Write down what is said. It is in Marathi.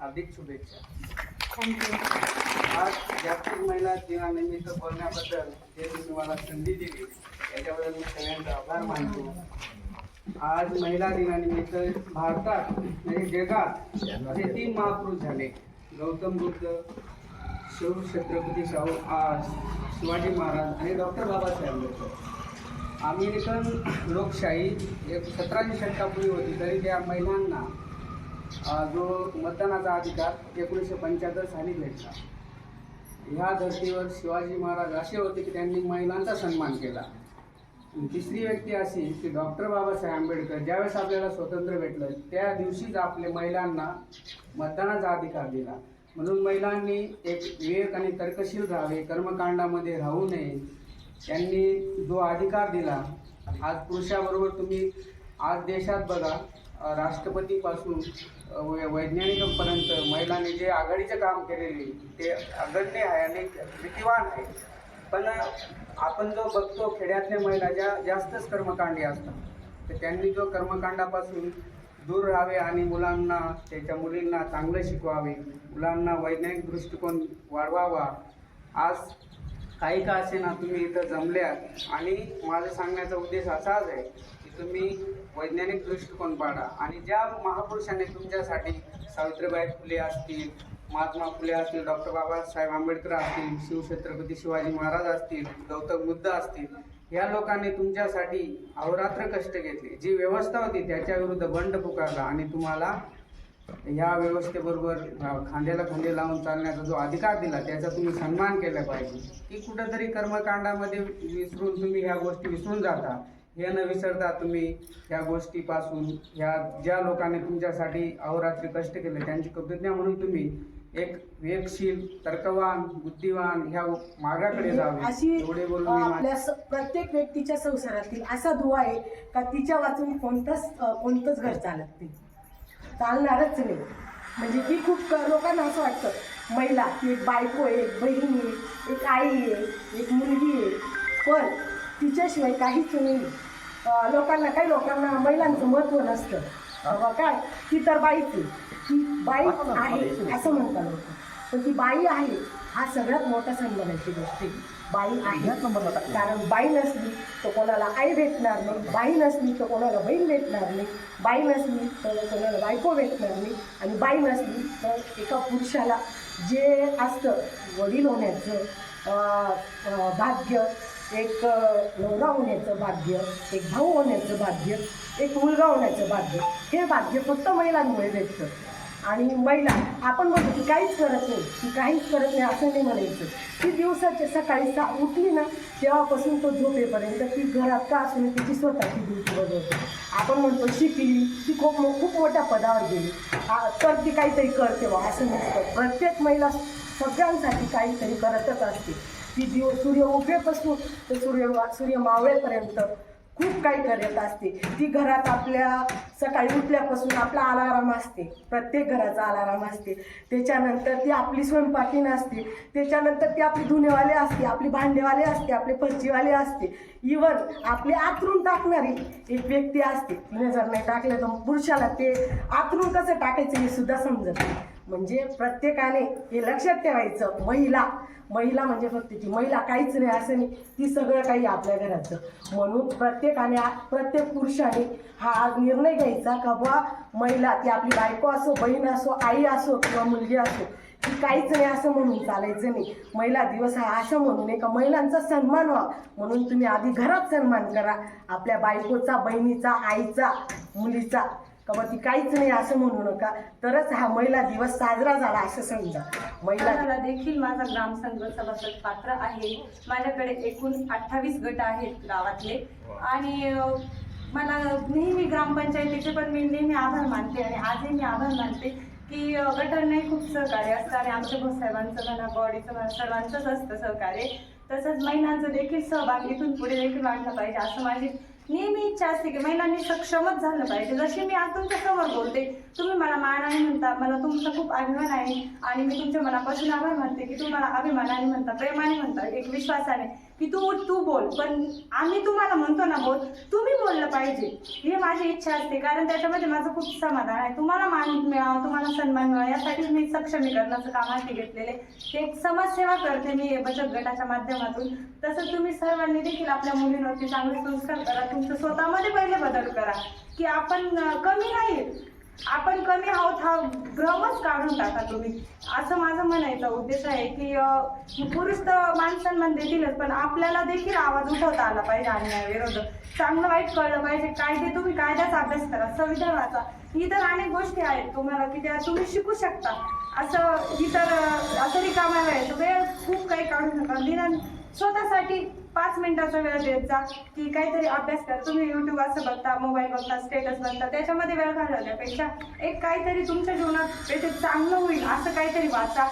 हार्दिक शुभेच्छा. आज जागतिक महिला दिनानिमित्त बोलण्याबद्दल जे तुम्ही मला संधी दिली याच्याबद्दल मी सगळ्यांचा आभार मानतो. आज महिला दिनानिमित्त भारतात म्हणजे जगात असे तीन महापुरुष झाले. गौतम बुद्ध शिव छत्रपती शाहू आज शिवाजी महाराज आणि डॉक्टर बाबासाहेब आंबेडकर. अमेरिकन लोकशाही एक सतराशे शतकापूर्वी होती तरी त्या महिलांना जो मतदानाचा अधिकार एकोणीसशे पंच्याहत्तर साली भेटला. ह्या धर्तीवर शिवाजी महाराज असे होते की त्यांनी महिलांचा सन्मान केला. तिसरी व्यक्ती अशी की डॉक्टर बाबासाहेब आंबेडकर ज्यावेळेस आपल्याला स्वातंत्र्य भेटलं त्या दिवशीच आपल्या महिलांना मतदानाचा अधिकार दिला. म्हणून महिलांनी एक विवेक आणि तर्कशील राहावे कर्मकांडामध्ये राहू नये. त्यांनी जो अधिकार दिला आज पुरुषाबरोबर तुम्ही आज देशात बघा राष्ट्रपतीपासून वै- वैज्ञानिकांपर्यंत महिलांनी जे आघाडीचं काम केलेले ते अगण्य आहे आणि भीतिवान आहे. पण आपण जो बघतो खेड्यातल्या महिला ज्या जास्तच कर्मकांडी असतात तर त्यांनी जो कर्मकांडापासून दूर राहावे आणि मुलांना त्याच्या मुलींना चांगलं शिकवावे मुलांना वैज्ञानिक दृष्टिकोन वाढवावा आज काही का असे ना तुम्ही इथं जमल्यात. आणि माझा सांगण्याचा उद्देश असाच आहे तुम्ही वैज्ञानिक दृष्टिकोन पाडा. आणि ज्या महापुरुषांनी तुमच्यासाठी सावित्रीबाई फुले असतील महात्मा फुले असतील डॉक्टर बाबासाहेब आंबेडकर असतील शिवछत्रपती शिवाजी महाराज असतील गौतम बुद्ध असतील या लोकांनी तुमच्यासाठी अहोरात्र कष्ट घेतले. जी व्यवस्था होती त्याच्या विरुद्ध बंड पुकारला आणि तुम्हाला ह्या व्यवस्थेबरोबर खांद्याला खांदे लावून चालण्याचा जो अधिकार दिला त्याचा तुम्ही सन्मान केला पाहिजे. की कुठंतरी कर्मकांडामध्ये विसरून तुम्ही ह्या गोष्टी विसरून जाता. हे न विसरता तुम्ही ह्या गोष्टीपासून ह्या ज्या लोकांनी तुमच्यासाठी अहोरात्री कष्ट केले त्यांची कृतज्ञता म्हणून तुम्ही एक विवेकशील तर्कवान बुद्धिवान ह्या मार्गाकडे जावे. अशी एवढे बोलून आपल्या प्रत्येक व्यक्तीच्या संसारातील असा दुवा आहे का तिच्या वाचून कोणतंच कोणतंच घर चालत नाही. चालणारच नाही. म्हणजे ती खूप क- लोकांना असं वाटतं महिला ती एक बायको आहे एक बहीण आहे एक आई आहे एक मुलगी तिच्याशिवाय काहीच नाही. लोकांना काही लोकांना महिलांचं महत्त्व नसतं. काय? ती तर बाईच आहे. ती बाई आहे असं म्हणतात लोक. पण ती बाई आहे हा सगळ्यात मोठा सन्मानाची गोष्ट आहे. बाई आहे. कारण बाई नसली तर कोणाला आई भेटणार नाही. बाई नसली तर कोणाला बहीण भेटणार नाही. बाई नसली तर कोणाला बायको भेटणार नाही. आणि बाई नसली तर एका पुरुषाला जे असतं वडील होण्याचं भाग्य एक नवरा होण्याचं भाग्य एक भाऊ होण्याचं भाग्य एक मुलगा होण्याचं भाग्य. हे भाग्य फक्त महिलांमुळे भेटतं. आणि महिला आपण म्हणतो की काहीच करत नाही ती काहीच करत नाही असं नाही म्हणायचं. ती दिवसाच्या सकाळी सा उठली ना तेव्हापासून तो झोपेपर्यंत ती घरात का असून तिची स्वतःची ड्युटी बदलते. आपण म्हणतो शिकली ती खूप खूप मोठ्या पदावर गेली. तर ती काहीतरी करते बा असं नसतं. प्रत्येक महिला सगळ्यांसाठी काहीतरी करतच असते. ती दिव सूर्य उभेपासून ते सूर्य सूर्य मावळेपर्यंत खूप काही करत असते. ती घरात आपल्या सकाळी उठल्यापासून आपला अलाराम असते. प्रत्येक घराचा अलाराम असते. त्याच्यानंतर ती आपली स्वयंपाकीन असते त्याच्यानंतर ती आपली धुणेवाले असते आपली भांडेवाले असते आपले फरचीवाले असते. इवन आपली आतरून टाकणारी एक व्यक्ती असते. तिने जर नाही टाकलं तर पुरुषाला ते आतरून कसं टाकायचं हे सुद्धा समजत नाही. म्हणजे प्रत्येकाने हे लक्षात ठेवायचं महिला. महिला म्हणजे फक्त ती महिला काहीच नाही असं नाही. ती सगळं काही आपल्या घराचं. म्हणून प्रत्येकाने प्रत्येक पुरुषाने हा निर्णय घ्यायचा का बा महिला ती आपली बायको असो बहीण असो आई असो किंवा मुलगी असो ती काहीच नाही असं म्हणून चालायचं नाही. महिला दिवस हा असं म्हणू नये का महिलांचा सन्मान व्हा म्हणून तुम्ही आधी घरात सन्मान करा. आपल्या बायकोचा बहिणीचा आईचा मुलीचा. का बा ती काहीच नाही असं म्हणू नका. तरच हा महिला दिवस साजरा झाला असं समजा. महिला मला देखील माझा ग्रामसंघ सभासद पात्र आहे. माझ्याकडे एकूण अठ्ठावीस गट आहेत गावातले. आणि अं, मला नेहमी ग्रामपंचायतीचे पण मी नेहमी आभार मानते आणि आजही मी आभार मानते की अं, गटांनाही खूप सहकार्य असतं आणि आमच्या भाऊसाहेबांचं म्हणा बॉडीचं म्हणा सर्वांचंच असतं सहकार्य. तसंच महिलांचं देखील सहभाग इथून पुढे देखील वाढला पाहिजे असं माझी नेहमी इच्छा असते की महिलांनी सक्षमच झालं पाहिजे. जशी मी आज तुमच्यासमोर बोलते तुम्ही मला मानाने म्हणता मला तुमचा खूप अभिमान आहे आणि मी तुमच्या मनापासून आभार मानते की तुम्हाला अभिमानाने म्हणता प्रेमाने म्हणता एक विश्वासाने. की तू तू बोल. पण आम्ही तुम्हाला म्हणतो ना बोल तुम्ही बोललं पाहिजे. हे माझी इच्छा असते कारण त्याच्यामध्ये माझं खूप समाधान आहे. तुम्हाला मान मिळावं तुम्हाला सन्मान मिळावा यासाठी मी सक्षमीकरणाचं काम हाती घेतलेले. ते एक समाजसेवा करते मी बचत गटाच्या माध्यमातून. तसं तुम्ही सर्वांनी देखील आपल्या मुलींवरती चांगले संस्कार करा. तुमचं स्वतःमध्ये पहिले बदल करा. की आपण कमी नाही आपण कमी आहोत हा भ्रमच काढून टाका तुम्ही. असं माझं म्हणायचा उद्देश आहे की पुरुष तर माणसांना देतीलच पण आपल्याला देखील आवाज उठवता आला पाहिजे अन्यायाविरोधात चांगलं वाईट कळलं पाहिजे. कायदे तुम्ही कायद्याचा अभ्यास करा संविधान वाचा. इतर अनेक गोष्टी आहेत तुम्हाला की त्या तुम्ही शिकू शकता. असं इतर असं रिकामा वेळ वेळ खूप काही काढू नका. निदान स्वतःसाठी पाच मिनिटाचा वेळ देत जा. की काहीतरी अभ्यास करा. तुम्ही युट्यूब असं बघता मोबाईल बघता स्टेटस बघता त्याच्यामध्ये वेळ घालवल्यापेक्षा एक काहीतरी तुमच्या जीवनात काहीतरी चांगलं होईल असं काहीतरी वाचा.